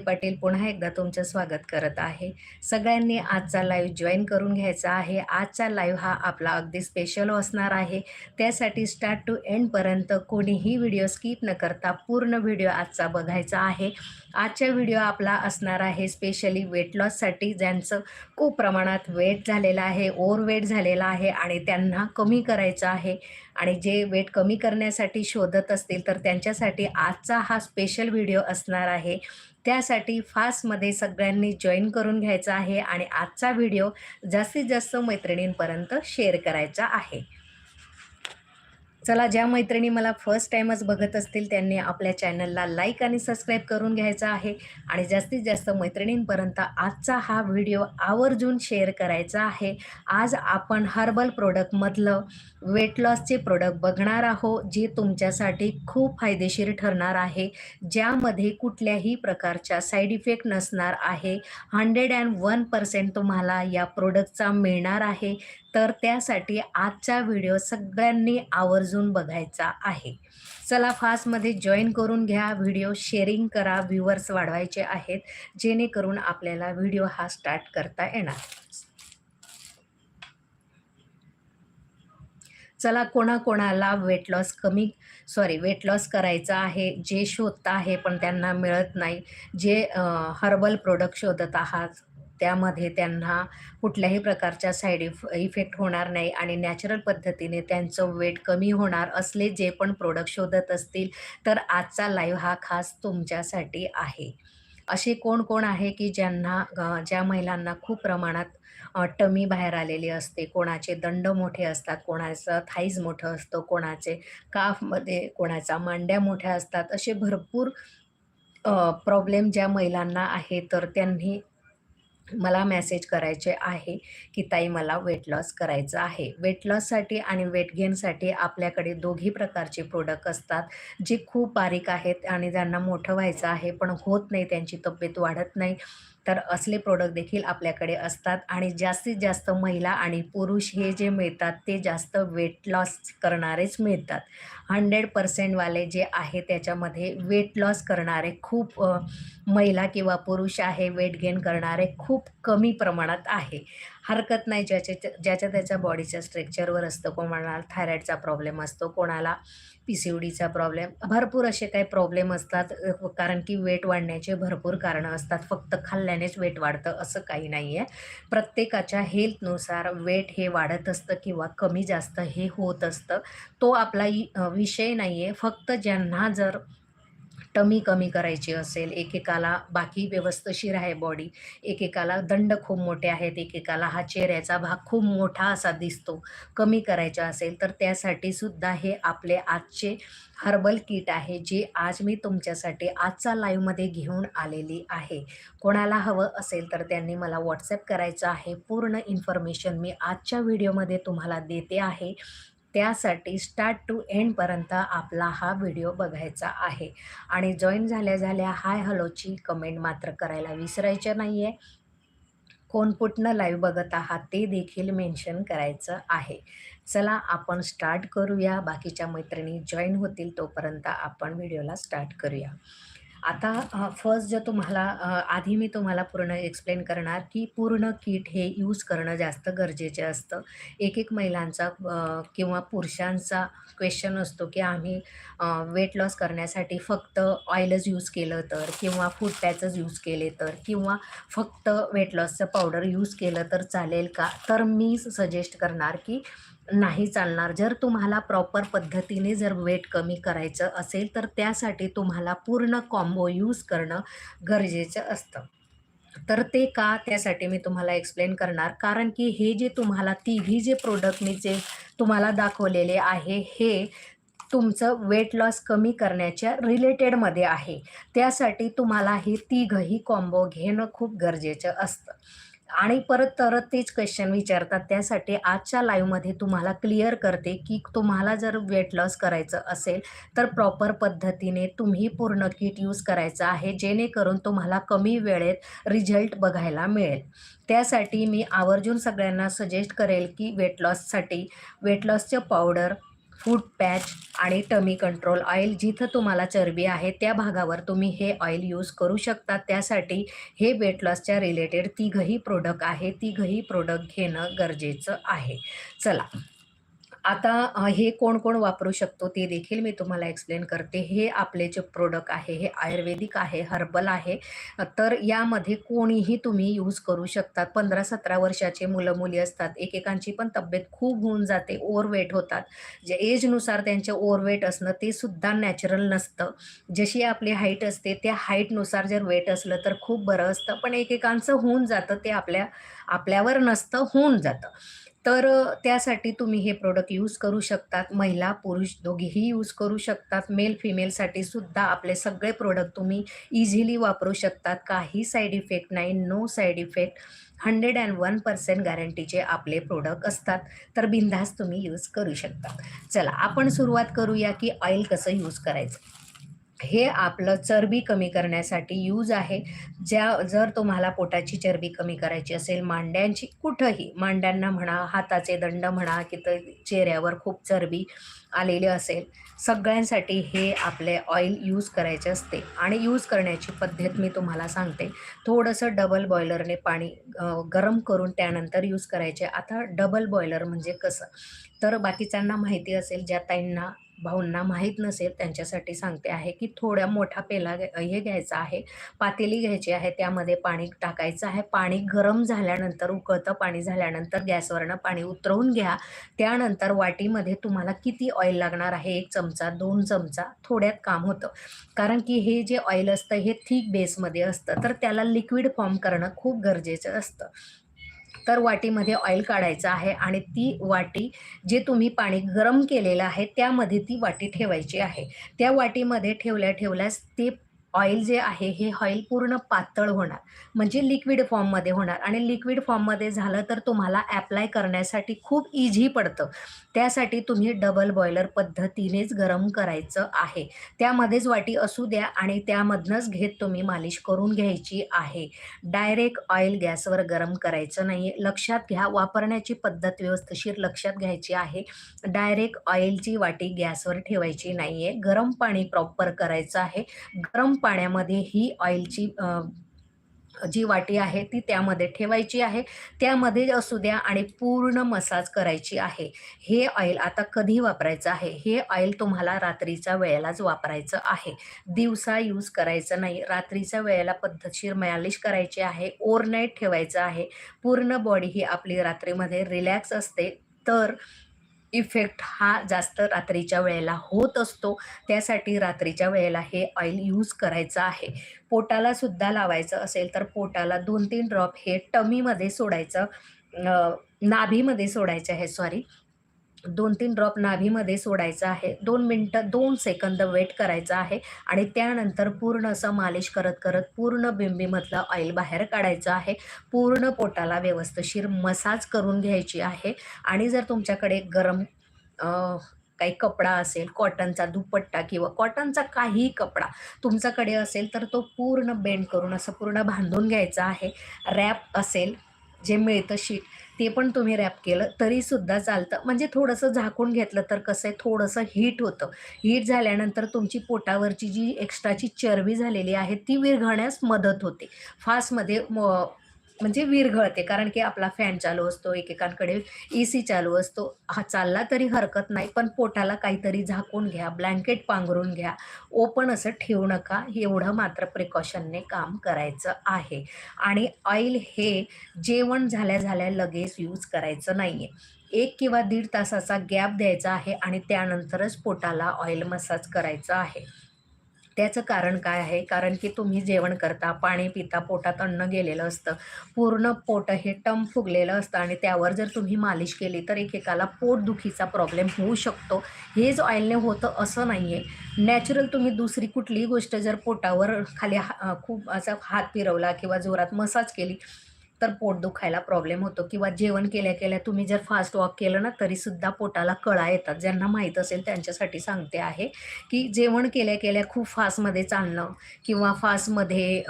पाटील पुन्हा एकदा तुमचं स्वागत करत आहे. सगळ्यांनी आजचा लाईव्ह जॉईन करून घ्यायचा आहे. आजचा लाईव्ह हा आपला अगदी स्पेशल असणार आहे. त्यासाठी स्टार्ट टू एंडपर्यंत कोणीही व्हिडिओ स्किप न करता पूर्ण व्हिडिओ आजचा बघायचा आहे. आजचा व्हिडिओ आपला असणार आहे स्पेशली वेट लॉससाठी ज्यांचं खूप प्रमाणात वेट झालेलं आहे ओव्हरवेट झालेलं आहे आणि त्यांना कमी करायचं आहे. आणि जे वेट कमी करण्यासाठी शोधत असतील तर त्यांच्यासाठी आजचा हा स्पेशल व्हिडिओ असणार आहे. त्यासाठी फास्टमध्ये सगळ्यांनी जॉईन करून घ्यायचा आहे आणि आजचा व्हिडिओ जास्तीत जास्त मैत्रिणींपर्यंत शेअर करायचा आहे. चला ज्या मैत्रिणी मला फर्स्ट टाईमच बघत असतील त्यांनी आपल्या चॅनलला लाईक आणि सबस्क्राईब करून घ्यायचा आहे. आणि जास्तीत जास्त मैत्रिणींपर्यंत आजचा हा व्हिडिओ आवर्जून शेअर करायचा आहे. आज आपण हर्बल प्रोडक्टमधलं वेट लॉसचे प्रोडक्ट बघणार आहोत जे तुमच्यासाठी खूप फायदेशीर ठरणार आहे. ज्यामध्ये कुठल्याही प्रकारच्या साईड इफेक्ट नसणार आहे. हंड्रेड अँड वन पर्सेंट तुम्हाला या प्रोडक्टचा मिळणार आहे. तर त्यासाठी आजचा व्हिडिओ सगळ्यांनी आवर्जून बघायचा आहे. चला फास्टमध्ये जॉईन करून घ्या व्हिडिओ शेअरिंग करा व्ह्युअर्स वाढवायचे आहेत जेणेकरून आपल्याला व्हिडिओ हा स्टार्ट करता येणार. चला कोणाकोणाला वेट लॉस कमी सॉरी वेट लॉस करायचा आहे जे शोधता आहे पण त्यांना मिळत नाही जे हर्बल प्रोडक्ट शोधत आहात त्यामध्ये त्यांना कुठल्याही प्रकारच्या साईड इफ इफेक्ट होणार नाही आणि नॅचरल पद्धतीने त्यांचं वेट कमी होणार असले जे पण प्रोडक्ट शोधत असतील तर आजचा लाईव्ह हा खास तुमच्यासाठी आहे. असे कोण कोण आहे की ज्यांना ज्या महिलांना खूप प्रमाणात टमी बाहेर आलेली असते कोणाचे दंड मोठे असतात कोणाचं थाईज मोठं असतं कोणाचे काफमध्ये कोणाचा मांड्या मोठ्या असतात असे भरपूर प्रॉब्लेम ज्या महिलांना आहे तर त्यांनी मला मेसेज करायचे आहे की ताई मला वेट लॉस करायचं आहे. वेट लॉससाठी आणि वेट गेनसाठी आपल्याकडे दोघी प्रकारचे प्रोडक्ट असतात जे खूप बारीक आहेत आणि ज्यांना मोठं व्हायचं आहे पण होत नाही त्यांची तब्येत वाढत नाही. तर असले प्रोडक्ट देखील आपल्याकडे असतात. आणि जास्तीत जास्त महिला आणि पुरुष हे जे मिळतात ते जास्त वेट लॉस करणारेच मिळतात. हंड्रेड पर्सेंटवाले जे आहे त्याच्यामध्ये वेट लॉस करणारे खूप महिला किंवा पुरुष आहे वेट गेन करणारे खूप कमी प्रमाणात आहे. हरकत नाही ज्याच्या ज्याच्या त्याच्या बॉडीच्या स्ट्रक्चरवर असतं. कोणाला थायरॉईडचा प्रॉब्लेम असतो कोणाला पी सी डीचा प्रॉब्लेम भरपूर असे काही प्रॉब्लेम असतात. कारण की वेट वाढण्याचे भरपूर कारणं असतात. फक्त खाल्ल्यानेच वेट वाढतं असं काही नाही आहे प्रत्येकाच्या हेल्थनुसार वेट हे वाढत असतं किंवा कमी जास्त हे होत असतं. तो आपला विषय नाही आहे फक्त ज्यांना जर टमी कमी करायची असेल एकेकाला बाकी व्यवस्थशीर आहे बॉडी एकेकाला दंड खूप मोठे आहेत एकेकाला हा चेहऱ्याचा भाग खूप मोठा असा दिसतो कमी करायचा असेल तर त्यासाठी सुद्धा हे आपले आजचे हर्बल किट आहे जे आज मी तुमच्यासाठी आजचा लाईव्हमध्ये घेऊन आलेली आहे. कोणाला हवं असेल तर त्यांनी मला व्हॉट्सअप करायचं आहे. पूर्ण इन्फॉर्मेशन मी आजच्या व्हिडिओमध्ये तुम्हाला देते आहे. त्यासाठी स्टार्ट टू एंडपर्यंत आपला हा व्हिडिओ बघायचा आहे. आणि जॉईन झाल्या झाल्या हाय हॅलोची कमेंट मात्र करायला विसरायचं नाही आहे कोण कुठनं लाईव्ह बघत आहात ते देखील मेन्शन करायचं आहे. चला आपण स्टार्ट करूया. बाकीच्या मैत्रिणी जॉईन होतील तोपर्यंत आपण व्हिडिओला स्टार्ट करूया. आता फर्स्ट जर तुम्हाला आधी मी तुम्हाला पूर्ण एक्सप्लेन करणार की पूर्ण किट हे यूज करणं जास्त गरजेचे असतं. एक एक महिलांचा किंवा पुरुषांचा क्वेश्चन असतो की आम्ही वेट लॉस करण्यासाठी फक्त ऑइलच यूज केलं तर किंवा फूड पॅचच यूज केले तर किंवा फक्त वेट लॉसचं पावडर यूज केलं तर चालेल का? तर मी सजेस्ट करणार की नाही चालणार. जर तुम्हाला प्रॉपर पद्धतीने जर वेट कमी करायचं असेल तर त्यासाठी तुम्हाला पूर्ण कॉम्बो यूज करणं गरजेचं असतं. तर ते का? त्यासाठी मी तुम्हाला एक्सप्लेन करणार. कारण की हे जे तुम्हाला तिघी जे प्रोडक्ट मी जे तुम्हाला दाखवलेले आहे हे तुमचं वेट लॉस कमी करण्याच्या रिलेटेडमध्ये आहे. त्यासाठी तुम्हाला हे तिघही कॉम्बो घेणं खूप गरजेचं असतं. आणि परत तरत तेच क्वेश्चन विचारतात. त्यासाठी आजच्या लाईव्हमध्ये तुम्हाला क्लिअर करते की तुम्हाला जर वेट लॉस करायचं असेल तर प्रॉपर पद्धतीने तुम्ही पूर्ण किट यूज करायचं आहे जेणेकरून तुम्हाला कमी वेळेत रिझल्ट बघायला मिळेल. त्यासाठी मी आवर्जून सगळ्यांना सजेस्ट करेल की वेट लॉससाठी वेट लॉसचं पावडर फूड पॅच आणि टमी कंट्रोल ऑइल जिथं तुम्हाला चरबी आहे त्या भागावर तुम्ही हे ऑइल यूज करू शकता. त्यासाठी हे वेट लॉसच्या रिलेटेड तिघही प्रोडक्ट आहे. तिघही प्रोडक्ट घेणं गरजेचं आहे. चला आता हे कोण कोण वापरू शकतो ते देखील मी तुम्हाला एक्सप्लेन करते. हे आपले जे प्रोडक्ट आहे हे आयुर्वेदिक आहे हर्बल आहे तर यामध्ये कोणीही तुम्ही यूज करू शकतात. पंधरा सतरा वर्षाचे मुलं मुली असतात. एकेकांची पण तब्येत खूप होऊन जाते ओव्हरवेट होतात. जे एजनुसार त्यांचे ओव्हरवेट असणं ते सुद्धा नॅचरल नसतं. जशी आपली हाईट असते त्या हाईटनुसार जर वेट असलं तर खूप बरं असतं. पण एकेकांचं होऊन जातं ते आपल्या आपल्यावर नसतं होऊन जातं. तर त्यासाठी तुम्ही हे प्रोडक्ट यूज करू शकतात. महिला पुरुष दोघेही यूज करू शकतात. मेल फिमेलसाठी सुद्धा आपले सगळे प्रोडक्ट तुम्ही इझिली वापरू शकतात. काही साईड इफेक्ट नाही no side effect hundred and one percent गॅरंटीचे आपले प्रोडक्ट असतात. तर बिनधास्त तुम्ही यूज करू शकता. चला आपण सुरुवात करूया की ऑइल कसं यूज करायचं. हे आपलं चरबी कमी करण्यासाठी यूज आहे. ज्या जर तुम्हाला पोटाची चरबी कमी करायची असेल मांड्यांची कुठंही मांड्यांना म्हणा हाताचे दंड म्हणा की तर चेहऱ्यावर खूप चरबी आलेली असेल सगळ्यांसाठी हे आपले ऑइल यूज करायचे असते. आणि यूज करण्याची पद्धत मी तुम्हाला सांगते. थोडंसं डबल बॉयलरने पाणी गरम करून त्यानंतर यूज करायचे. आता डबल बॉयलर म्हणजे कसं? तर बाकीच्यांना माहिती असेल ज्या ताईंना भाऊंना माहीत नसेल त्यांच्यासाठी सांगते आहे की थोड्या मोठा पेला घ्या- हे घ्यायचा आहे पातेली घ्यायची आहे त्यामध्ये पाणी टाकायचं आहे पाणी गरम झाल्यानंतर उकळतं पाणी झाल्यानंतर गॅसवरनं पाणी उतरवून घ्या त्यानंतर वाटीमध्ये तुम्हाला किती ऑइल लागणार आहे एक चमचा दोन चमचा थोड्यात काम होतं. कारण की हे जे ऑइल असतं हे थिक बेसमध्ये असतं तर त्याला लिक्विड फॉर्म करणं खूप गरजेचं असतं. तर वाटीमध्ये ऑइल काढायचं आहे आणि ती वाटी जे तुम्ही पाणी गरम केलेलं आहे त्यामध्ये ती वाटी ठेवायची आहे. त्या वाटीमध्ये ठेवल्या ठेवल्यास ते ऑइल जे आहे हे ऑइल पूर्ण पातळ होणार. म्हणजे लिक्विड फॉर्ममध्ये होणार. आणि लिक्विड फॉर्ममध्ये झालं तर तुम्हाला ॲप्लाय करण्यासाठी खूप इझी पडतं. त्यासाठी तुम्ही डबल बॉयलर पद्धतीनेच गरम करायचं आहे. त्यामध्येच वाटी असू द्या आणि त्यामधनंच घेत तुम्ही मालिश करून घ्यायची आहे. डायरेक्ट ऑइल गॅसवर गरम करायचं नाही आहे लक्षात घ्या वापरण्याची पद्धत व्यवस्थिशीर लक्षात घ्यायची आहे. डायरेक्ट ऑइलची वाटी गॅसवर ठेवायची नाही आहे गरम पाणी प्रॉपर करायचं आहे. गरम पाण्यामध्ये ही ऑइलची जी वाटी आहे ती त्यामध्ये ठेवायची आहे. त्यामध्ये असू द्या आणि पूर्ण मसाज करायची आहे. हे ऑइल आता कधी वापरायचं आहे? हे ऑइल तुम्हाला रात्रीच्या वेळेलाच वापरायचं आहे. दिवसा यूज करायचं नाही. रात्रीच्या वेळेला पद्धतशीर मयालिश करायची आहे. ओव्हरनाईट ठेवायचं आहे. पूर्ण बॉडी ही आपली रात्रीमध्ये रिलॅक्स असते. तर इफेक्ट हा जास्त रात्रीच्या वेळेला होत असतो. त्यासाठी रात्रीच्या वेळेला हे ऑइल यूज करायचं आहे. पोटाला सुद्धा लावायचं असेल तर पोटाला दोन तीन ड्रॉप हे टमीमध्ये सोडायचं नाभीमध्ये सोडायचं आहे सॉरी दोन तीन ड्रॉप नाभीमध्ये सोडायचं आहे. दोन मिनटं दोन सेकंद वेट करायचं आहे आणि त्यानंतर पूर्ण असं मालिश करत करत पूर्ण बिंबीमधलं ऑइल बाहेर काढायचं आहे. पूर्ण पोटाला व्यवस्थिशीर मसाज करून घ्यायची आहे. आणि जर तुमच्याकडे गरम काही कपडा असेल कॉटनचा दुपट्टा किंवा कॉटनचा काहीही कपडा तुमच्याकडे असेल तर तो पूर्ण बेंड करून असं पूर्ण बांधून घ्यायचा आहे. रॅप असेल जे मिळतं शीट ते पण तुम्ही रॅप केलं तरीसुद्धा चालतं. म्हणजे थोडंसं झाकून घेतलं तर कसं आहे थोडंसं हीट होतं. हीट झाल्यानंतर तुमची पोटावरची जी एक्स्ट्राची चरबी झालेली आहे ती विरघळण्यास मदत होते. फास्टमध्ये म म्हणजे विरघळते कारण की आपला फॅन चालू असतो एकेकांकडे ए सी चालू असतो. हा चालला तरी हरकत नाही पण पोटाला काहीतरी झाकून घ्या ब्लँकेट पांघरून घ्या. ओपन असं ठेवू नका. एवढं मात्र प्रिकॉशनने काम करायचं आहे. आणि ऑइल हे जेवण झाल्या झाल्या लगेच यूज करायचं नाही आहे एक किंवा दीड तासाचा गॅप द्यायचा आहे आणि त्यानंतरच पोटाला ऑइल मसाज करायचा आहे. त्याचं कारण काय आहे? कारण की तुम्ही जेवण करता पाणी पिता पोटात अन्न गेलेलं असतं. पूर्ण पोट हे टम फुगलेलं असतं आणि त्यावर जर तुम्ही मालिश केली तर एकेकाला पोटदुखीचा प्रॉब्लेम होऊ शकतो. हेच ऑइलने होतं असं नाही आहे नॅचरल तुम्ही दुसरी कुठलीही गोष्ट जर पोटावर खाली हा खूप असा हात फिरवला किंवा जोरात मसाज केली तर पोट दुखायला प्रॉब्लेम होतो. किंवा जेवण केल्या केल्या तुम्ही जर फास्ट वॉक केलं ना तरीसुद्धा पोटाला कळा येतात. ज्यांना माहीत असेल त्यांच्यासाठी सांगते आहे की जेवण केल्या केल्या खूप फास्टमध्ये चालणं किंवा फास्टमध्ये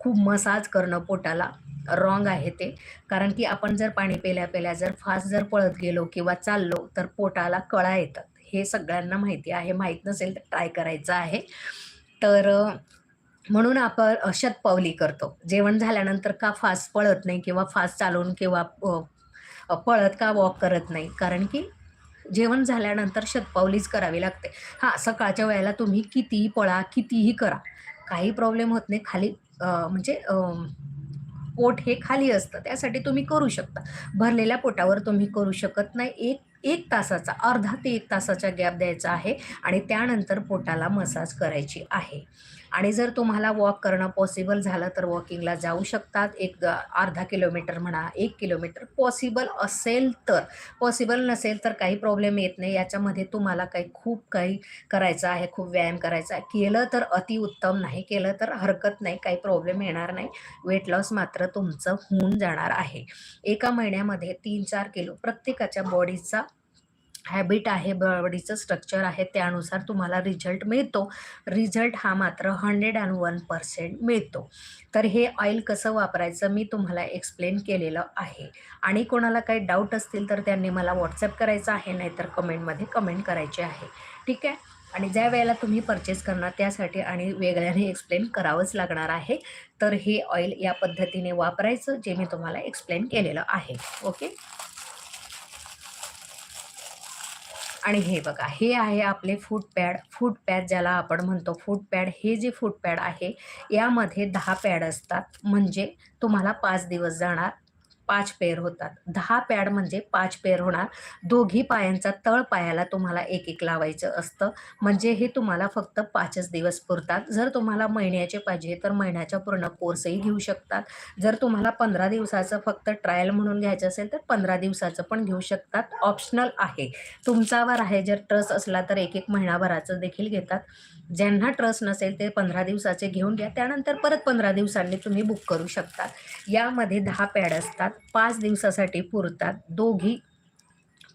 खूप मसाज करणं पोटाला रॉंग आहे ते. कारण की आपण जर पाणी पेल्या पेल्या जर फास्ट जर पळत गेलो किंवा चाललो तर पोटाला कळा येतात. हे सगळ्यांना माहिती आहे. माहीत नसेल तर ट्राय करायचं आहे. तर म्हणून आपण अशत शतपावली करतो. जेवण झाल्यानंतर का फास्ट पळत नाही किंवा फास्ट चालून किंवा पळत का वॉक करत नाही. कारण की जेवण झाल्यानंतर शतपावलीच करावी लागते. हां सकाळच्या वेळेला तुम्ही कितीही पळा कितीही करा. काही प्रॉब्लेम होत नाही. खाली म्हणजे पोट हे खाली असतं. त्यासाठी तुम्ही करू शकता. भरलेल्या पोटावर तुम्ही करू शकत नाही. एक एक तासाचा अर्धा ते एक तासाचा गॅप द्यायचा आहे आणि त्यानंतर पोटाला मसाज करायची आहे. आणि जर तुम्हाला वॉक करणं पॉसिबल झालं तर वॉकिंगला जाऊ शकतात. एक अर्धा किलोमीटर म्हणा एक किलोमीटर पॉसिबल असेल तर. पॉसिबल नसेल तर काही प्रॉब्लेम येत नाही. याच्यामध्ये तुम्हाला काही खूप काही करायचं आहे खूप व्यायाम करायचा आहे. केलं तर अतिउत्तम नाही केलं तर हरकत नाही काही प्रॉब्लेम येणार नाही. वेट लॉस मात्र तुमचं होऊन जाणार आहे. एका महिन्यामध्ये तीन चार किलो प्रत्येकाच्या बॉडीचा हॅबिट आहे बॉडीचं स्ट्रक्चर आहे त्यानुसार तुम्हाला रिझल्ट मिळतो. रिझल्ट हा मात्र हंड्रेड अँड वन पर्सेंट मिळतो. तर हे ऑइल कसं वापरायचं मी तुम्हाला एक्सप्लेन केलेलं आहे. आणि कोणाला काही डाऊट असतील तर त्यांनी मला व्हॉट्सअप करायचं आहे नाहीतर कमेंटमध्ये कमेंट करायचे आहे. ठीक आहे? आणि ज्या वेळेला तुम्ही परचेस करणार त्यासाठी आणि वेगळ्याने एक्सप्लेन करावंच लागणार आहे. तर हे ऑइल या पद्धतीने वापरायचं जे मी तुम्हाला एक्सप्लेन केलेलं आहे. ओके आणि हे बघा हे आहे आपले फूट पॅड फूट पॅड ज्याला आपण म्हणतो फूट पॅड हे जे फूट पॅड आहे यामध्ये दहा पॅड असतात. म्हणजे तुम्हाला पाच दिवस जाणार. पाच पेअर होतात. दहा पॅड म्हणजे पाच पेअर होणार. दोघी पायांचा तळ पायाला तुम्हाला एक एक लावायचं असतं. म्हणजे हे तुम्हाला फक्त पाचच दिवस पुरतात. जर तुम्हाला महिन्याचे पाहिजे तर महिन्याचा पूर्ण कोर्सही घेऊ शकतात. जर तुम्हाला पंधरा दिवसाचं फक्त ट्रायल म्हणून घ्यायचं असेल तर पंधरा दिवसाचं पण घेऊ शकतात. ऑप्शनल आहे. तुमच्यावर आहे. जर ट्रस्ट असला तर एक एक महिनाभराचं देखील घेतात. ज्यांना ट्रस्ट नसेल ते पंधरा दिवसाचे घेऊन घ्या. त्यानंतर परत पंधरा दिवसांनी तुम्ही बुक करू शकता यामध्ये दहा पॅड असतात. पाच दिवसासाठी पुरतात. दोघी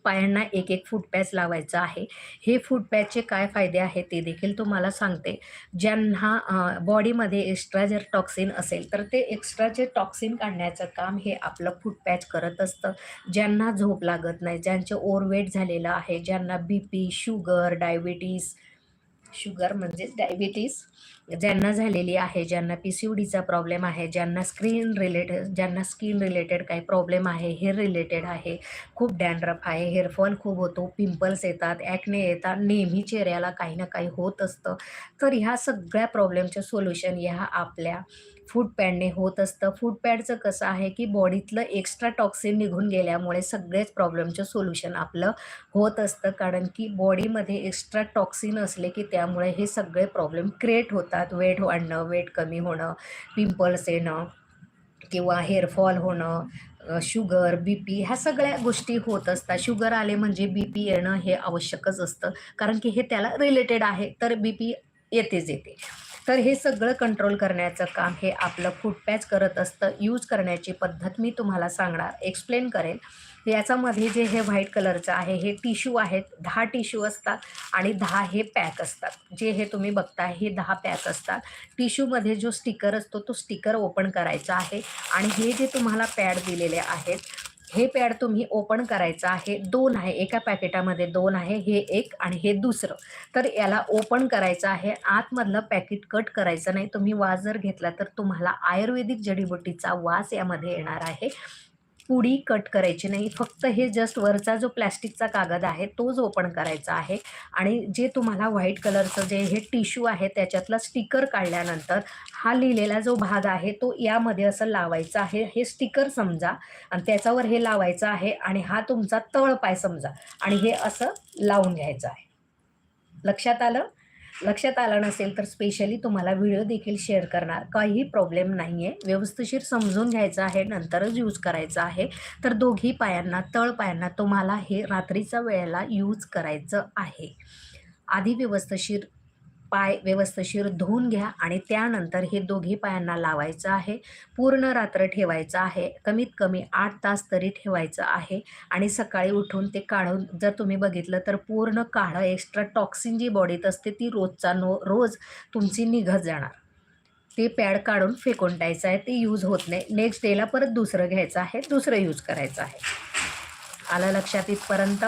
पायांना एक एक फूट पॅच लावायचं आहे. हे फूट पॅचचे काय फायदे आहेत ते देखील तुम्हाला सांगते. ज्यांना बॉडीमध्ये एक्स्ट्रा जर टॉक्सिन असेल तर ते एक्स्ट्राचे टॉक्सिन काढण्याचं काम हे आपलं फूट पॅच करत असतं. ज्यांना झोप लागत नाही ज्यांचे ओव्हरवेट झालेलं आहे ज्यांना B P sugar diabetes sugar म्हणजेच डायबिटीस ज्यांना झालेली आहे ज्यांना पी सी डीचा प्रॉब्लेम आहे ज्यांना स्क्रीन रिलेटेड ज्यांना स्किन रिलेटेड काही प्रॉब्लेम आहे हेअर रिलेटेड आहे खूप डॅन्ड्रफ आहे हेअरफॉल खूप होतो पिंपल्स येतात ॲक्ने येतात नेहमी चेहऱ्याला काही ना काही होत असतं. तर ह्या सगळ्या प्रॉब्लेमचं सोल्युशन ह्या आपल्या फूड पॅडने होत असतं. फूड पॅडचं कसं आहे की बॉडीतलं एक्स्ट्रा टॉक्सिन निघून गेल्यामुळे सगळेच प्रॉब्लेमचं सोल्युशन आपलं होत असतं. कारण की बॉडीमध्ये एक्स्ट्रा टॉक्सिन असले की त्यामुळे हे सगळे प्रॉब्लेम क्रिएट होतात. वेट वाढणं वेट कमी होणं पिंपल्स येणं किंवा हेअरफॉल होणं शुगर बी पी ह्या सगळ्या गोष्टी होत असतात. शुगर आले म्हणजे बी पी येणं हे आवश्यकच असतं. कारण की हे त्याला रिलेटेड आहे. तर बी पी येतेच येते. तर हे सगळं कंट्रोल करण्याचं काम हे आपलं फूड पॅच करत असतं. यूज करण्याची पद्धत मी तुम्हाला सांगणार एक्सप्लेन करेल याच्यामध्ये जे हे व्हाईट कलरचं आहे हे टिश्यू आहेत. दहा टिश्यू असतात आणि दहा हे पॅक असतात. जे हे तुम्ही बघताय हे दहा पॅक असतात. टिश्यूमध्ये जो स्टिकर असतो तो स्टिकर ओपन करायचा आहे. आणि हे जे तुम्हाला पॅड दिलेले आहेत हे पॅड तुम्ही ओपन करायचं आहे. दोन आहे. एका पॅकेटामध्ये दोन आहे. हे एक आणि हे दुसरं. तर याला ओपन करायचं आहे. आतमधलं पॅकेट कट करायचं नाही. तुम्ही वास जर घेतला तर तुम्हाला आयुर्वेदिक जडीबुटीचा वास यामध्ये येणार आहे. पुडी कट करायची नाही. फक्त हे जस्ट वरचा जो प्लॅस्टिकचा कागद आहे तोच ओपन करायचा आहे. आणि जे तुम्हाला व्हाईट कलरचं जे हे टिश्यू आहे त्याच्यातला स्टिकर काढल्यानंतर हा लिहिलेला जो भाग आहे तो यामध्ये असं लावायचा आहे. हे स्टिकर समजा. आणि त्याच्यावर हे लावायचं आहे आणि हा तुमचा तळपाय समजा. आणि हे असं लावून घ्यायचं आहे. लक्षात आलं? लक्षात आलं नसेल तर स्पेशली तुम्हाला व्हिडिओ देखील शेअर करणार. काही प्रॉब्लेम नाही आहे व्यवस्थिशीर समजून घ्यायचं आहे नंतरच यूज करायचं आहे. तर दोघी पायांना तळ पायांना तुम्हाला हे रात्रीच्या वेळेला यूज करायचं आहे. आधी व्यवस्थिशीर पाय व्यवस्थशीर धुवून घ्या आणि त्यानंतर हे दोघी पायांना लावायचं आहे. पूर्ण रात्र ठेवायचं आहे. कमीत कमी आठ तास तरी ठेवायचं आहे. आणि सकाळी उठून ते काढून जर तुम्ही बघितलं तर पूर्ण काढं एक्स्ट्रा टॉक्सिन जी बॉडीत असते ती रोजचा नो रोज तुमची निघत जाणार. ते पॅड काढून फेकून द्यायचं आहे. ते यूज होत नाही. नेक्स्ट डेला परत दुसरं घ्यायचं आहे. दुसरं यूज करायचं आहे. आलं लक्षात इथपर्यंत?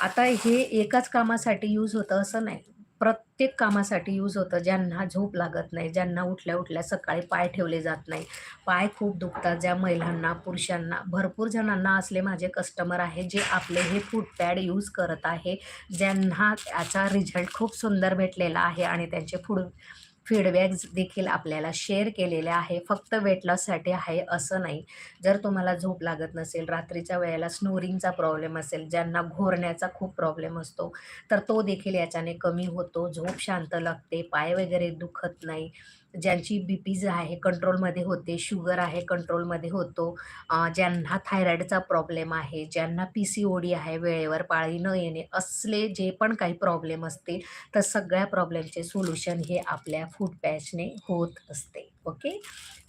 आता हे एकाच कामासाठी यूज होतं असं नाही. प्रत्येक कामासाठी यूज होतं. ज्यांना झोप लागत नाही ज्यांना उठल्या उठल्या सकाळी पाय ठेवले जात नाही. पाय खूप दुखतात. ज्या महिलांना पुरुषांना भरपूर जणांना असले माझे कस्टमर आहे जे आपले हे फूड पॅड यूज करत आहे ज्यांना त्याचा रिझल्ट खूप सुंदर भेटलेला आहे आणि त्यांचे फूड फीडबॅक्स देखील आपल्याला शेअर केलेले आहे. फक्त वेट लॉससाठी आहे असं नाही. जर तुम्हाला झोप लागत नसेल रात्रीच्या वेळेला स्नोरिंगचा प्रॉब्लेम असेल ज्यांना घोरण्याचा खूप प्रॉब्लेम असतो तर तो देखील याच्याने कमी होतो. झोप शांत लागते पाय वगैरे दुखत नाही. ज्यांची बी पी आहे कंट्रोलमध्ये होते शुगर आहे कंट्रोलमध्ये होतो ज्यांना थायरॉईडचा प्रॉब्लेम आहे ज्यांना पी सी ओ डी आहे वेळेवर पाळी न येणे असले जे पण काही प्रॉब्लेम असतील तर सगळ्या प्रॉब्लेमचे सोल्युशन हे आपल्या फूड पॅचने होत असते. ओके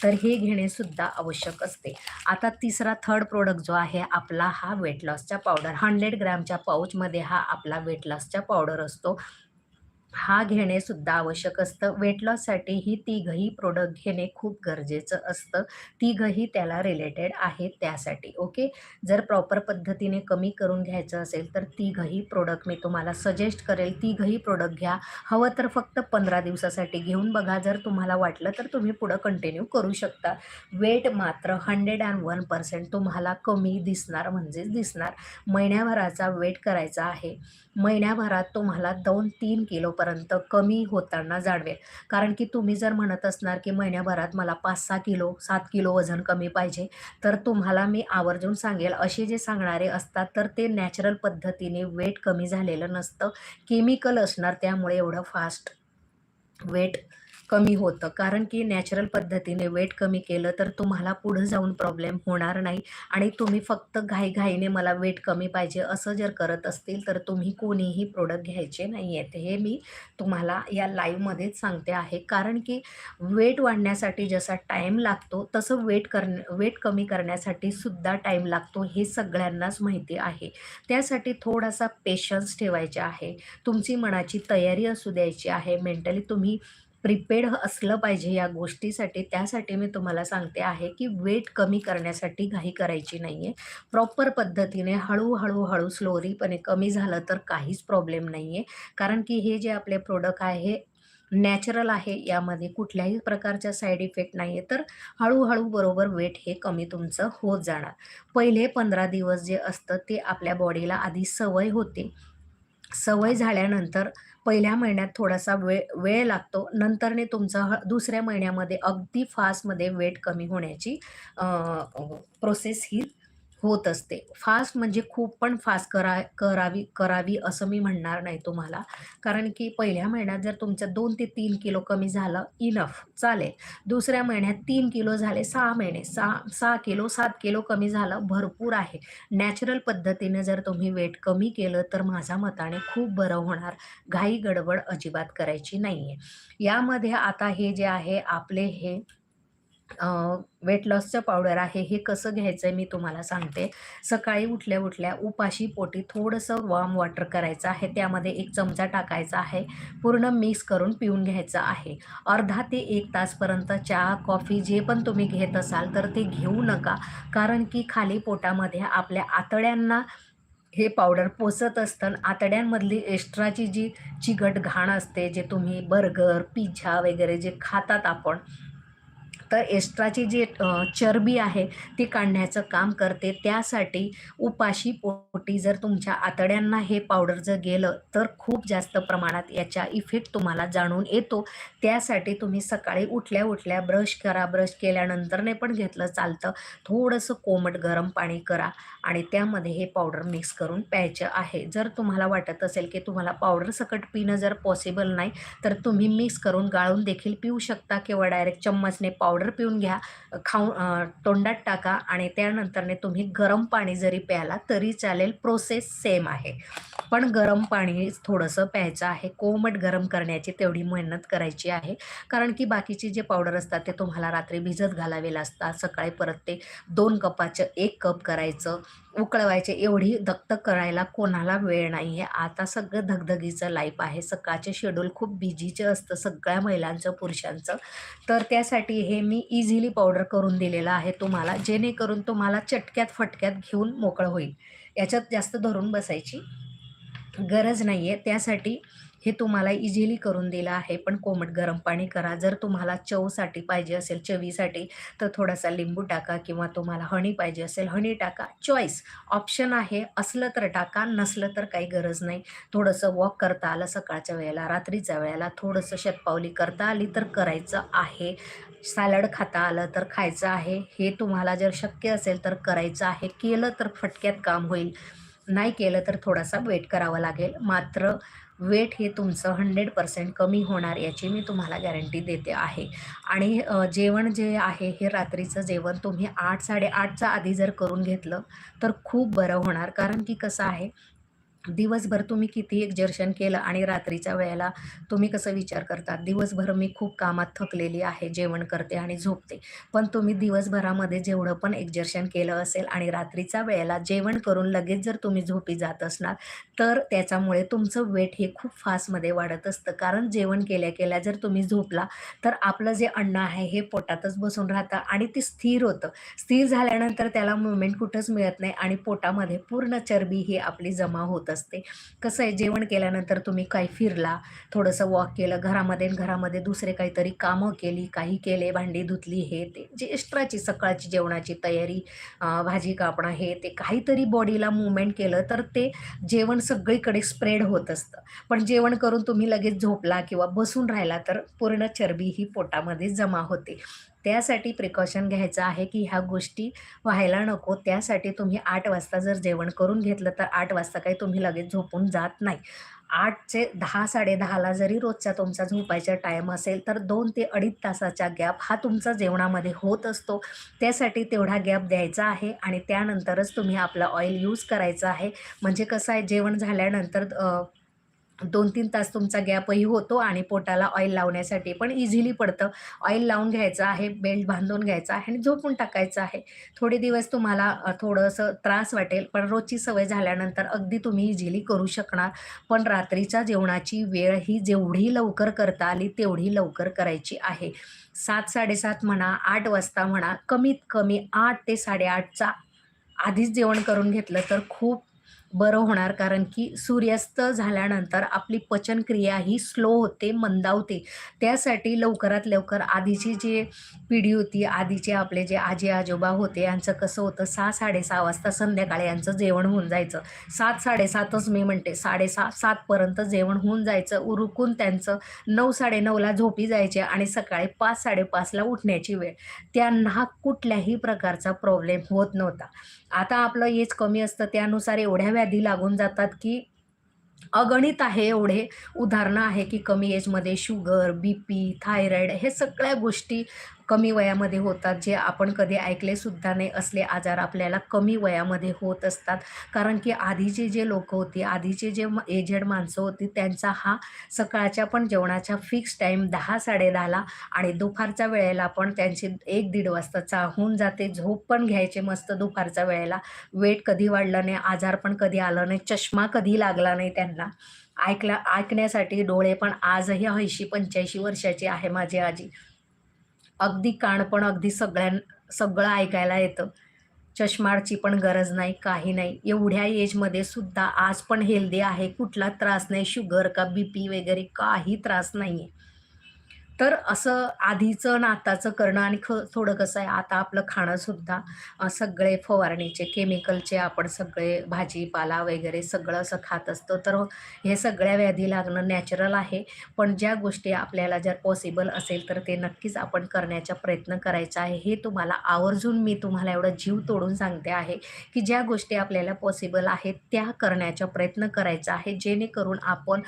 तर हे घेणेसुद्धा आवश्यक असते. आता तिसरा थर्ड प्रोडक्ट जो आहे आपला हा वेट लॉसचा पावडर हंड्रेड ग्रॅमच्या पाऊचमध्ये हा आपला वेट लॉसचा पावडर असतो. हा घेणे सुद्धा आवश्यक असतं. वेट लॉससाठी ही तिघही प्रोडक्ट घेणे खूप गरजेचं असतं. तिघही त्याला रिलेटेड आहेत त्यासाठी ओके जर प्रॉपर पद्धतीने कमी करून घ्यायचं असेल तर तिघही प्रोडक्ट मी तुम्हाला सजेस्ट करेल. तिघही प्रोडक्ट घ्या. हवं तर फक्त पंधरा दिवसासाठी घेऊन बघा. जर तुम्हाला वाटलं तर तुम्ही पुढं कंटिन्यू करू शकता. वेट मात्र हंड्रेड अँड वन पर्सेंट तुम्हाला कमी दिसणार म्हणजेच दिसणार. महिन्याभराचा वेट करायचा आहे. महिन्याभरात तुम्हाला दोन तीन किलोपर्यंत कमी होताना जाणवेल. कारण की तुम्ही जर म्हणत असणार की महिन्याभरात मला पाच सहा किलो सात किलो वजन कमी पाहिजे तर तुम्हाला मी आवर्जून सांगेल. असे जे सांगणारे असतात तर ते नॅचरल पद्धतीने वेट कमी झालेलं नसतं. केमिकल असणार त्यामुळे एवढं फास्ट वेट कमी होतं. कारण की नॅचरल पद्धतीने वेट कमी केलं तर तुम्हाला पुढं जाऊन प्रॉब्लेम होणार नाही. आणि तुम्ही फक्त घाईघाईने मला वेट कमी पाहिजे असं जर करत असतील तर तुम्ही कोणीही प्रोडक्ट घ्यायचे नाही आहेत हे मी तुम्हाला या लाईव्हमध्येच सांगते आहे. कारण की वेट वाढण्यासाठी जसा टाईम लागतो तसं वेट करण्या वेट कमी करण्यासाठी सुद्धा टाईम लागतो हे सगळ्यांनाच माहिती आहे. त्यासाठी थोडासा पेशन्स ठेवायचे आहे. तुमची मनाची तयारी असू द्यायची आहे. मेंटली तुम्ही प्रिपेड असलं पाहिजे या गोष्टीसाठी. त्यासाठी मी तुम्हाला सांगते आहे की वेट कमी करण्यासाठी घाई करायची नाही आहे प्रॉपर पद्धतीने हळूहळू हळू स्लोरीपणे कमी झालं तर काहीच प्रॉब्लेम नाही आहे कारण की हे जे आपले प्रोडक्ट आहे हे नॅचरल आहे यामध्ये कुठल्याही प्रकारच्या साईड इफेक्ट नाही आहे तर हळूहळू बरोबर वेट हे कमी तुमचं होत जाणार. पहिले पंधरा दिवस जे असतं ते आपल्या बॉडीला आधी सवय होते. सवय झाल्यानंतर पहिल्या महिन्यात थोडासा वेळ वेळ लागतो. नंतरने तुमचा ह दुसऱ्या महिन्यामध्ये अगदी फास्टमध्ये वेट कमी होण्याची प्रोसेस ही होत असते. फास्ट म्हणजे खूप पण फास्ट करा करावी करावी असं मी म्हणणार नाही तुम्हाला. कारण की पहिल्या महिन्यात जर तुमचं दोन ते तीन किलो कमी झालं इनफ चालेल. दुसऱ्या महिन्यात तीन किलो झाले सहा महिने सहा सहा किलो सात किलो कमी झालं भरपूर आहे. नॅचरल पद्धतीने जर तुम्ही वेट कमी केलं तर माझ्या मताने खूप बरं होणार. घाई गडबड अजिबात करायची नाही आहे यामध्ये आता हे जे आहे आपले हे वेट लॉसचं पावडर आहे हे कसं घ्यायचं आहे मी तुम्हाला सांगते. सकाळी उठल्या उठल्या उपाशी पोटी थोडंसं वॉर्म वॉटर करायचं आहे. त्यामध्ये एक चमचा टाकायचा आहे. पूर्ण मिक्स करून पिऊन घ्यायचं आहे. अर्धा ते एक तासपर्यंत चहा कॉफी जे पण तुम्ही घेत असाल तर ते घेऊ नका. कारण की खाली पोटामध्ये आपल्या आतड्यांना हे पावडर पोचत असतं. आतड्यांमधली एक्स्ट्राची जी चिकट घाण असते जे तुम्ही बर्गर पिझ्झा वगैरे जे खातात आपण तर एक्स्ट्राची जी चरबी आहे ती काढण्याचं काम करते. त्यासाठी उपाशी पोटी जर तुमच्या आतड्यांना हे पावडर जर गेलं तर खूप जास्त प्रमाणात याचा इफेक्ट तुम्हाला जाणून येतो. त्यासाठी तुम्ही सकाळी उठल्या उठल्या ब्रश करा. ब्रश केल्यानंतरने पण घेतलं चालतं. थोडंसं कोमट गरम पाणी करा आणि त्यामध्ये हे पावडर मिक्स करून प्यायचं आहे. जर तुम्हाला वाटत असेल की तुम्हाला पावडर सकट पिणं जर पॉसिबल नाही तर तुम्ही मिक्स करून गाळून देखील पिऊ शकता किंवा डायरेक्ट चम्मचने पावडर पावडर पिऊन घ्या खाऊन तोंडात टाका आणि त्यानंतरने तुम्ही गरम पाणी जरी प्याला तरी चालेल प्रोसेस सेम आहे. पण गरम पाणी थोडंसं प्यायचं आहे कोमट गरम करण्याची तेवढी मेहनत करायची आहे. कारण की बाकीचे जे पावडर असतात ते तुम्हाला रात्री भिजत घालावे लागतात सकाळी परत ते दोन कपाचं एक कप करायचं उकळवायचे एवढी दगदग करायला कोणाला वेळ नाही आहे आता सगळं धगधगीचं लाईफ आहे. सकाळचे शेड्यूल खूप बिझीचं असतं सगळ्या महिलांचं पुरुषांचं. तर त्यासाठी हे मी इझिली पावडर करून दिलेलं आहे तुम्हाला जेणेकरून तुम्हाला चटक्यात फटक्यात घेऊन मोकळं होईल. याच्यात जास्त धरून बसायची गरज नाही आहे त्यासाठी हे तुम्हाला इझिली करून दिलं आहे. पण कोमट गरम पाणी करा. जर तुम्हाला चवसाठी पाहिजे असेल चवीसाठी तर थोडासा लिंबू टाका किंवा तुम्हाला हनी पाहिजे असेल हनी टाका. चॉईस ऑप्शन आहे. असलं तर टाका नसलं तर काही गरज नाही. थोडंसं वॉक करता आलं सकाळच्या वेळेला रात्रीच्या वेळेला थोडंसं शतपावली करता आली तर करायचं आहे. सॅलड खाता आलं तर खायचं आहे. हे तुम्हाला जर शक्य असेल तर करायचं आहे. केलं तर फटक्यात काम होईल. नाही केलं तर थोडासा वेट करावा लागेल. मात्र वेट हे तुमचं हंड्रेड पर्सेंट कमी होणार याची मी तुम्हाला गॅरंटी देते आहे. आणि जेवण जे आहे हे रात्रीचं जेवण तुम्ही आठ साडेआठच्या आधी जर करून घेतलं तर खूप बरं होणार. कारण की कसं आहे दिवसभर तुम्ही किती एक्झर्शन केलं आणि रात्रीच्या वेळेला तुम्ही कसं विचार करता दिवसभर मी खूप कामात थकलेली आहे जेवण करते आणि झोपते. पण तुम्ही दिवसभरामध्ये जेवढं पण एक्झर्शन केलं असेल आणि रात्रीच्या वेळेला जेवण करून लगेच जर तुम्ही झोपी जात असणार तर त्याच्यामुळे तुमचं वेट हे खूप फास्टमध्ये वाढत असतं. कारण जेवण केल्या केल्या जर तुम्ही झोपला तर आपलं जे अन्न आहे हे पोटातच बसून राहतं आणि ते स्थिर होतं. स्थिर झाल्यानंतर त्याला मुवमेंट कुठंच मिळत नाही आणि पोटामध्ये पूर्ण चरबी ही आपली जमा होत असते. कसं आहे जेवण केल्यानंतर तुम्ही काही फिरला थोडंसं वॉक केलं घरामध्ये घरामध्ये दुसरे काहीतरी कामं केली काही केले भांडी धुतली हे ते जे एक्स्ट्राची सकाळची जेवणाची तयारी भाजी कापणं हे ते काहीतरी बॉडीला मुवमेंट केलं तर ते जेवण सगळीकडे स्प्रेड होत असतं. पण जेवण करून तुम्ही लगेच झोपला किंवा बसून राहिला तर पूर्ण चरबी ही पोटामध्ये जमा होते. त्यासाठी प्रिकॉशन घ्यायचं आहे की ह्या गोष्टी व्हायला नको. त्यासाठी तुम्ही आठ वाजता जर जेवण करून घेतलं तर आठ वाजता काही तुम्ही लगेच झोपून जात नाही. आठचे दहा साडेदहाला जरी रोजचा तुमचा झोपायचा टाईम असेल तर दोन ते अडीच तासाचा गॅप हा तुमचा जेवणामध्ये होत असतो. त्यासाठी तेवढा गॅप द्यायचा आहे आणि त्यानंतरच तुम्ही आपला ऑइल यूज करायचा आहे. म्हणजे कसं आहे जेवण झाल्यानंतर दोन तीन तास तुमचा गॅपही होतो आणि पोटाला ऑइल लावण्यासाठी पण इझिली पडतं. ऑइल लावून घ्यायचं आहे बेल्ट बांधून घ्यायचा आहे आणि झोपून टाकायचं आहे. थोडे दिवस तुम्हाला थोडंसं त्रास वाटेल पण रोजची सवय झाल्यानंतर अगदी तुम्ही इझिली करू शकणार. पण रात्रीच्या जेवणाची वेळ ही जेवढी लवकर करता आली तेवढी लवकर करायची आहे. सात साडेसात म्हणा आठ वाजता म्हणा कमीत कमी आठ ते साडेआठचा आधीच जेवण करून घेतलं तर खूप बरं होणार. कारण की सूर्यास्त झाल्यानंतर आपली पचनक्रिया ही स्लो होते मंदावते. त्यासाठी लवकरात लवकर आधीची जे पिढी होती आधीचे आपले जे आजी आजोबा होते यांचं कसं होतं सहा साडेसहा वाजता संध्याकाळी यांचं जेवण होऊन जायचं. सात साडेसातच मी म्हणते साडेसहा सातपर्यंत जेवण होऊन जायचं. उरुकून त्यांचं नऊ साडेनऊला झोपी जायचे आणि सकाळी पाच साडेपाचला उठण्याची वेळ. त्यांना कुठल्याही प्रकारचा प्रॉब्लेम होत नव्हता. आता आपलं एज कमी असतं त्यानुसार एवढ्या व्याधी लागून जातात की अगणित आहे एवढे उदाहरणं आहे की कमी एजमध्ये शुगर बी पी थायरॉईड हे सगळ्या गोष्टी कमी वयामध्ये होतात जे आपण कधी ऐकलेसुद्धा नाही असले आजार आपल्याला कमी वयामध्ये होत असतात. कारण की आधीचे जे लोक होती आधीचे जे एजेड माणसं होती त्यांचा हा सकाळच्या पण जेवणाच्या फिक्स टाईम दहा साडेदहाला आणि दुपारच्या वेळेला पण त्यांची एक दीड वाजता चा होऊन जाते. झोप पण घ्यायचे मस्त दुपारच्या वेळेला. वेट कधी वाढलं नाही आजार पण कधी आलं नाही चष्मा कधी लागला नाही त्यांना. ऐकला ऐकण्यासाठी डोळे पण आजही ऐंशी पंच्याऐंशी वर्षाची आहे माझी आजी. अगदी कान पण अगदी सगळ्यां सगळं ऐकायला येतं. चष्माची पण गरज नाही काही नाही. एवढ्या एजमध्ये सुद्धा आज पण हेल्दी आहे. कुठला त्रास नाही. शुगर का बी पी वगैरे काही त्रास नाही आहे तर असं आधीचं नाताचं करणं आणि ख थोडं कसं आहे आता आपलं खाणंसुद्धा सगळे फवारणीचे केमिकलचे आपण सगळे भाजीपाला वगैरे सगळं असं खात असतो. तर हे सगळ्या व्याधी लागणं नॅचरल आहे. पण ज्या गोष्टी आपल्याला जर पॉसिबल असेल तर ते नक्कीच आपण करण्याचा प्रयत्न करायचा आहे. हे तुम्हाला आवर्जून मी तुम्हाला एवढं जीव तोडून सांगते आहे की ज्या गोष्टी आपल्याला पॉसिबल आहेत त्या करण्याचा प्रयत्न करायचा आहे. जेणेकरून आपण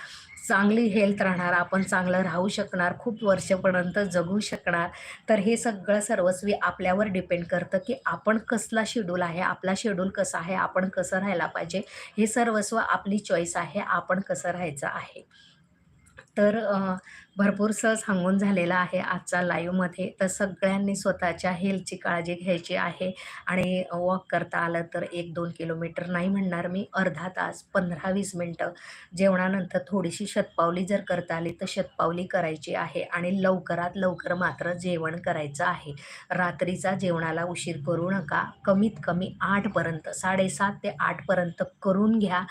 चांगली हेल्थ राहणार आपण चांगलं राहू शकणार खूप वर्षपर्यंत जगू शकणार. तर हे सगळं सर्वस्वी आपल्यावर डिपेंड करतं की आपण कसला शेड्यूल आहे आपला शेड्यूल कसा आहे आपण कसं राहायला पाहिजे हे सर्वस्व आपली चॉईस आहे आपण कसं राहायचं आहे. तर भरपूरसं सांगून झालेलं आहे आजचा लाईव्हमध्ये. तर सगळ्यांनी स्वतःच्या हेल्थची काळजी घ्यायची आहे आणि वॉक करता आलं तर एक दोन किलोमीटर नाही म्हणणार मी अर्धा तास पंधरा वीस मिनटं जेवणानंतर थोडीशी शतपावली जर करता आली तर शतपावली करायची आहे आणि लवकरात लवकर मात्र जेवण करायचं आहे. रात्रीचा जेवणाला उशीर करू नका. कमीत कमी आठपर्यंत साडेसात ते आठपर्यंत करून घ्या.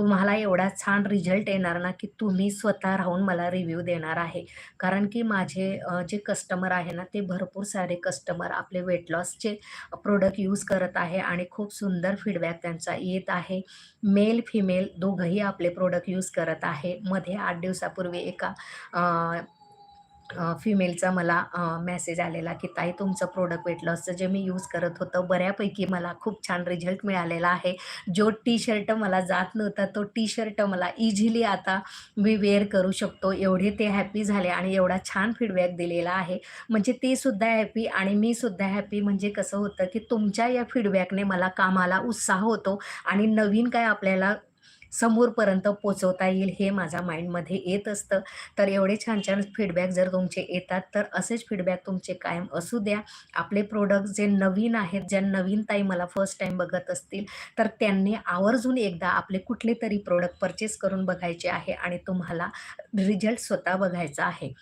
तुम्हाला एवढा छान रिझल्ट येणार ना की तुम्ही स्वतः राहून मला रिव्ह्यू देणार आहे. कारण की माझे जे कस्टमर आहे ना ते भरपूर सारे कस्टमर आपले वेट लॉसचे प्रोडक्ट यूज करत आहे आणि खूप सुंदर फीडबॅक त्यांचा येत आहे. मेल फिमेल दोघंही आपले प्रोडक्ट यूज करत आहे. मध्ये आठ दिवसापूर्वी एका फिमेलचा मला मेसेज आलेला की ताई तुमचं प्रोडक्ट वेट लॉसचं जे मी यूज करत होतं बऱ्यापैकी मला खूप छान रिझल्ट मिळालेला आहे. जो टी शर्ट मला जात नव्हता तो टी शर्ट मला इझिली आता मी वेअर करू शकतो. एवढे ते हॅपी झाले आणि एवढा छान फीडबॅक दिलेला आहे. म्हणजे ते सुद्धा हॅपी आणि मी सुद्धा हॅपी म्हणजे कसं होतं की तुमच्या या फीडबॅकने मला कामाला उत्साह होतो आणि नवीन काय आपल्याला समोरपर्यंत पोचवता येईल हे माझ्या माइंडमध्ये येत असतं. तर एवढे छान छान फीडबॅक जर तुमचे येतात तर असेच फीडबॅक तुमचे कायम असू द्या. आपले प्रोडक्ट जे नवीन आहेत ज्या नवीन ताई मला फर्स्ट टाईम बघत असतील तर त्यांनी आवर्जून एकदा आपले कुठले तरी प्रोडक्ट परचेस करून बघायचे आहे आणि तुम्हाला रिझल्ट स्वतः बघायचा आहे.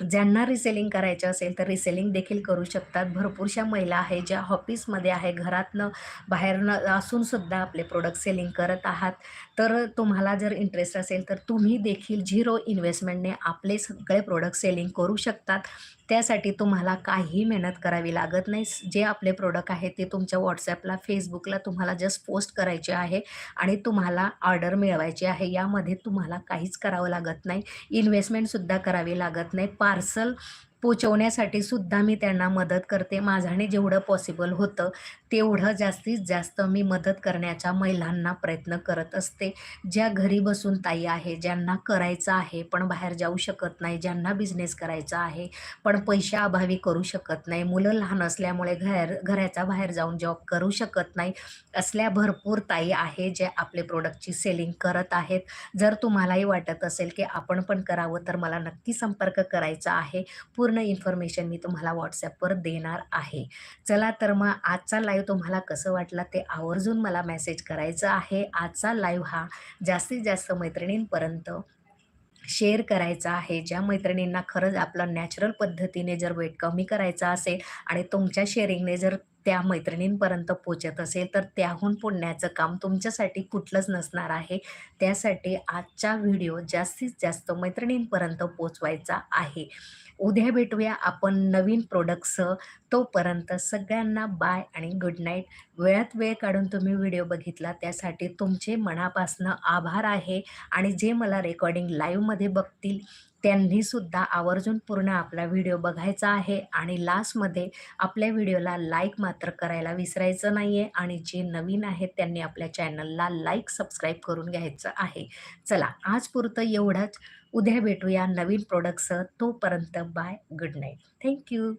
ज्यांना रिसेलिंग करायचं असेल तर रिसेलिंग देखील करू शकतात. भरपूरशा महिला आहे ज्या ऑफिसमध्ये आहे. घरातनं बाहेरनं असूनसुद्धा आपले प्रोडक्ट सेलिंग करत आहात. तर तुम्हाला जर इंटरेस्ट असेल तर तुम्ही देखील झिरो इन्व्हेस्टमेंटने आपले सगळे प्रोडक्ट सेलिंग करू शकतात. त्यासाठी तुम्हाला काही मेहनत करावी लागत नाही. जे आपले प्रोडक्ट आहे ते तुमच्या व्हॉट्सॲपला फेसबुकला तुम्हाला जस्ट पोस्ट करायचे आहे आणि तुम्हाला ऑर्डर मिळवायची आहे. यामध्ये तुम्हाला काहीच करावं लागत नाही. इन्व्हेस्टमेंटसुद्धा करावी लागत नाही. पार्सल पोचवण्यासाठी सुद्धा मी त्यांना मदत करते. माझ्याने जेवढं पॉसिबल होतं तेवढं जास्तीत जास्त मी मदत करण्याच्या महिलांना प्रयत्न करत असते. ज्या घरी बसून ताई आहे ज्यांना करायचं आहे पण बाहेर जाऊ शकत नाही ज्यांना बिझनेस करायचा आहे पण पैशाअभावी करू शकत नाही मुलं लहान असल्यामुळे घर घराच्या बाहेर जाऊन जॉब करू शकत नाही असल्या भरपूर ताई आहे जे आपले प्रोडक्टची सेलिंग करत आहेत. जर तुम्हालाही वाटत असेल की आपण पण करावं तर मला नक्की संपर्क करायचा आहे. पूर्ण इन्फॉर्मेशन मी तुम्हाला व्हॉट्सॲपवर देणार आहे. चला तर मग आजचा लाईव्ह तुम्हाला कसं वाटला ते आवर्जून मला मेसेज करायचं आहे. आजचा लाईव्ह हा जास्तीत जास्त मैत्रिणींपर्यंत शेअर करायचा आहे. ज्या मैत्रिणींना खरंच आपलं नॅचरल पद्धतीने जर वेट कमी करायचा असेल आणि तुमच्या शेअरिंगने जर त्या मैत्रिणींपर्यंत पोचत असेल तर त्याहून पुण्याचं काम तुमच्यासाठी कुठलंच नसणार आहे. त्यासाठी आजचा व्हिडिओ जास्तीत जास्त मैत्रिणींपर्यंत पोचवायचा आहे. उद्या भेटूया आपण नवीन प्रोडक्टसह तोपर्यंत सगळ्यांना बाय आणि गुड नाईट वेळात वेळ काढून तुम्ही व्हिडिओ बघितला त्यासाठी तुमचे मनापासनं आभार आहे. आणि जे मला रेकॉर्डिंग लाईव्हमध्ये बघतील त्यांनीसुद्धा आवर्जून पूर्ण आपला व्हिडिओ बघायचा आहे आणि लास्टमध्ये आपल्या व्हिडिओला लाईक मात्र करायला विसरायचं नाही आहे आणि जे नवीन आहेत त्यांनी आपल्या चॅनलला लाईक सबस्क्राईब करून घ्यायचं आहे. चला आज पुरतं एवढंच. उद्या भेटूया नवीन प्रोडक्टसह तोपर्यंत बाय गुड नाईट थँक्यू